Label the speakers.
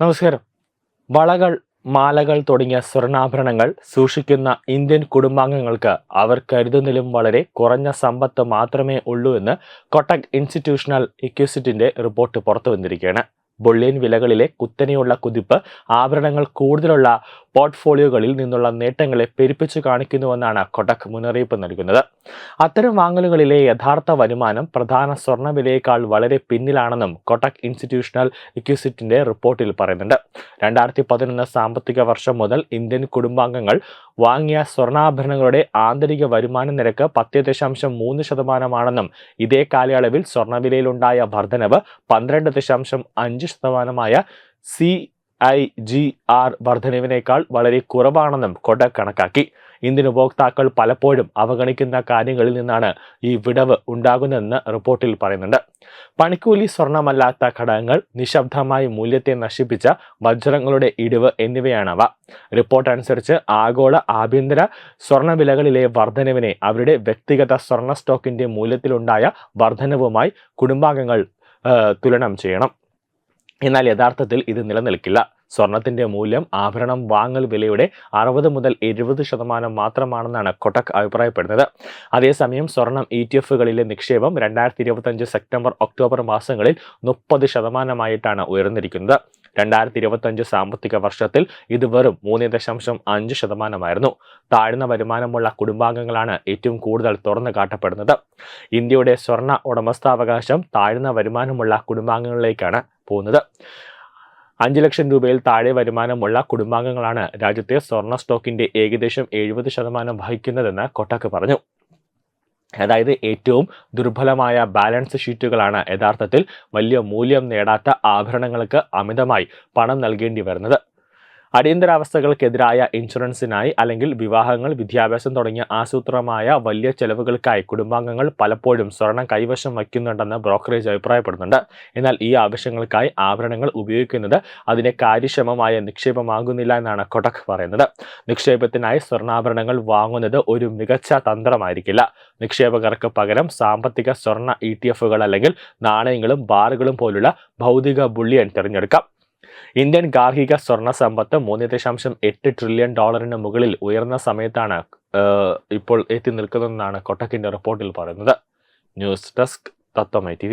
Speaker 1: നമസ്കാരം. വളകൾ മാലകൾ തുടങ്ങിയ സ്വർണാഭരണങ്ങൾ സൂക്ഷിക്കുന്ന ഇന്ത്യൻ കുടുംബാംഗങ്ങൾക്ക് അവർ കരുതുന്നതിലും വളരെ കുറഞ്ഞ സമ്പത്ത് മാത്രമേ ഉള്ളൂ എന്ന് കൊട്ടക് ഇൻസ്റ്റിറ്റ്യൂഷണൽ ഇക്വിസിറ്റിന്റെ റിപ്പോർട്ട് പുറത്തു വന്നിരിക്കുകയാണ് ബുള്ളിയൻ വിലകളിലെ കുത്തനെയുള്ള കുതിപ്പ് ആഭരണങ്ങൾ കൂടുതലുള്ള പോർട്ട്ഫോളിയോകളിൽ നിന്നുള്ള നേട്ടങ്ങളെ പെരുപ്പിച്ചു കാണിക്കുന്നുവെന്നാണ് കൊടക് മുന്നറിയിപ്പ് നൽകുന്നത്. അത്തരം വാങ്ങലുകളിലെ യഥാർത്ഥ വരുമാനം പ്രധാന സ്വർണവിലയേക്കാൾ വളരെ പിന്നിലാണെന്നും കൊടക് ഇൻസ്റ്റിറ്റ്യൂഷണൽ ഇക്വിസിറ്റിന്റെ റിപ്പോർട്ടിൽ പറയുന്നുണ്ട്. രണ്ടായിരത്തി പതിനൊന്ന് സാമ്പത്തിക വർഷം മുതൽ ഇന്ത്യൻ കുടുംബാംഗങ്ങൾ വാങ്ങിയ സ്വർണാഭരണങ്ങളുടെ ആന്തരിക വരുമാന നിരക്ക് പത്ത് ദശാംശം മൂന്ന് ശതമാനമാണെന്നും ഇതേ കാലയളവിൽ സ്വർണവിലയിലുണ്ടായ വർധനവ് പന്ത്രണ്ട് ദശാംശം അഞ്ച് ശതമാനമായ സി ഐ ജി ആർ വർധനവിനേക്കാൾ വളരെ കുറവാണെന്നും കൊട കണക്കാക്കി. ഇന്ത്യൻ ഉപഭോക്താക്കൾ പലപ്പോഴും അവഗണിക്കുന്ന കാര്യങ്ങളിൽ നിന്നാണ് ഈ വിടവ് ഉണ്ടാകുന്നതെന്ന് റിപ്പോർട്ടിൽ പറയുന്നുണ്ട്. പണിക്കൂലി സ്വർണമല്ലാത്ത ഘടകങ്ങൾ നിശബ്ദമായി മൂല്യത്തെ നശിപ്പിച്ച വജ്രങ്ങളുടെ ഇടിവ് എന്നിവയാണവ. റിപ്പോർട്ട് അനുസരിച്ച് ആഗോള ആഭ്യന്തര സ്വർണവിലകളിലെ വർധനവിനെ അവരുടെ വ്യക്തിഗത സ്വർണ സ്റ്റോക്കിന്റെ മൂല്യത്തിലുണ്ടായ വർധനവുമായി കുടുംബാംഗങ്ങൾ തുലനം ചെയ്യണം. എന്നാൽ യഥാർത്ഥത്തിൽ ഇത് നിലനിൽക്കില്ല. സ്വർണത്തിന്റെ മൂല്യം ആഭരണം വാങ്ങൽ വിലയുടെ അറുപത് മുതൽ എഴുപത് ശതമാനം മാത്രമാണെന്നാണ് കൊട്ടക് അഭിപ്രായപ്പെടുന്നത്. അതേസമയം സ്വർണം ഇ ടി എഫുകളിലെ നിക്ഷേപം രണ്ടായിരത്തി ഇരുപത്തഞ്ച് സെപ്റ്റംബർ ഒക്ടോബർ മാസങ്ങളിൽ മുപ്പത് ശതമാനമായിട്ടാണ് ഉയർന്നിരിക്കുന്നത്. രണ്ടായിരത്തി ഇരുപത്തഞ്ച് സാമ്പത്തിക വർഷത്തിൽ ഇത് വെറും മൂന്ന് ദശാംശം അഞ്ച് ശതമാനമായിരുന്നു. താഴ്ന്ന വരുമാനമുള്ള കുടുംബാംഗങ്ങളാണ് ഏറ്റവും കൂടുതൽ തുറന്നു കാട്ടപ്പെടുന്നത്. ഇന്ത്യയുടെ സ്വർണ ഉടമസ്ഥാവകാശം താഴ്ന്ന വരുമാനമുള്ള കുടുംബാംഗങ്ങളിലേക്കാണ് പോകുന്നത്. അഞ്ച് ലക്ഷം രൂപയിൽ താഴെ വരുമാനമുള്ള കുടുംബാംഗങ്ങളാണ് രാജ്യത്തെ സ്വർണ സ്റ്റോക്കിന്റെ ഏകദേശം എഴുപത് ശതമാനം വഹിക്കുന്നതെന്ന് കൊട്ടക്ക് പറഞ്ഞു. അതായത് ഏറ്റവും ദുർബലമായ ബാലൻസ് ഷീറ്റുകളാണ് യഥാർത്ഥത്തിൽ വലിയ മൂല്യം നേടാത്ത ആഭരണങ്ങൾക്ക് അമിതമായി പണം നൽകേണ്ടി വരുന്നത്. അടിയന്തരാവസ്ഥകൾക്കെതിരായ ഇൻഷുറൻസിനായി അല്ലെങ്കിൽ വിവാഹങ്ങൾ വിദ്യാഭ്യാസം തുടങ്ങിയ ആസൂത്രമായ വലിയ ചെലവുകൾക്കായി കുടുംബാംഗങ്ങൾ പലപ്പോഴും സ്വർണം കൈവശം വയ്ക്കുന്നുണ്ടെന്ന് ബ്രോക്കറേജ് അഭിപ്രായപ്പെടുന്നുണ്ട്. എന്നാൽ ഈ ആവശ്യങ്ങൾക്കായി ആഭരണങ്ങൾ ഉപയോഗിക്കുന്നത് അതിനെ കാര്യക്ഷമമായ നിക്ഷേപമാകുന്നില്ല എന്നാണ് കൊടക് പറയുന്നത്. നിക്ഷേപത്തിനായി സ്വർണാഭരണങ്ങൾ വാങ്ങുന്നത് ഒരു മികച്ച തന്ത്രമായിരിക്കില്ല. നിക്ഷേപകർക്ക് പകരം സാമ്പത്തിക സ്വർണ ഇ ടി എഫുകൾ അല്ലെങ്കിൽ നാണയങ്ങളും ബാറുകളും പോലുള്ള ഭൗതിക ബുള്ളിയൻ തിരഞ്ഞെടുക്കാം. ഇന്ത്യൻ ഗാർഹിക സ്വർണ സമ്പത്ത് മൂന്ന് ദശാംശം എട്ട് ട്രില്യൺ ഡോളറിന് മുകളിൽ ഉയർന്ന സമയത്താണ് ഇപ്പോൾ എത്തി നിൽക്കുന്നതെന്നാണ് കൊട്ടക്കിന്റെ റിപ്പോർട്ടിൽ പറയുന്നത്. ന്യൂസ് ഡെസ്ക് തത്വമൈ ടി